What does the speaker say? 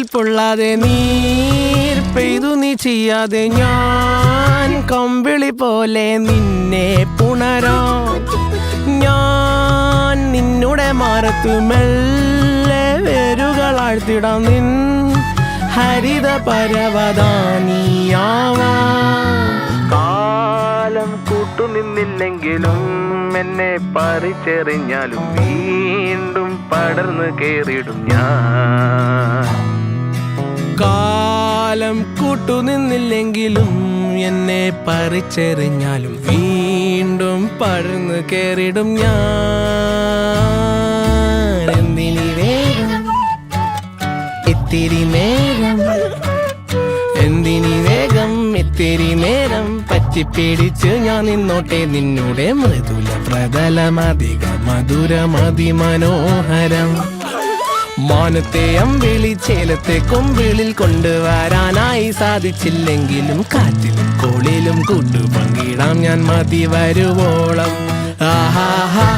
പൊള്ളാതെ നീർ പെയ്തു നീ ചെയ്യാതെ ഞാൻ കമ്പിളി പോലെ നിന്നെ പുണരാ. ഞാൻ നിന്നുടെ മാറത്തു മെല്ലെ വേരുകളാഴ്ത്തിടാം നിൻ ഹരിത പരവതാനിയാവാ. കാലം കൂട്ടു നിന്നില്ലെങ്കിലും എന്നെ പറിച്ചെറിഞ്ഞാലും വീണ്ടും പടർന്നു കേറിടും ഞാൻ. കാലം കൂട്ടുനിന്നില്ലെങ്കിലും എന്നെ പറിച്ചെറിഞ്ഞാലും വീണ്ടും പഴന്നു കയറിടും ഞാൻ. എന്തിനി വേഗം ഇത്തിരി നേരം എന്തിനി വേഗം ഇത്തിരി നേരം പറ്റിപ്പിടിച്ച് ഞാൻ നിന്നോട്ടെ നിന്നോടെ മൃദുല പ്രതലമധിക മധുരമതി മനോഹരം മാനത്തെ അമ്പിളി ചേലത്തെ കൊമ്പിളിൽ കൊണ്ടുവരാനായി സാധിച്ചില്ലെങ്കിലും കാറ്റിലും കോളിലും കൂട്ടു പങ്കിടാം ഞാൻ മതി വരുവോളം. ആഹാഹാ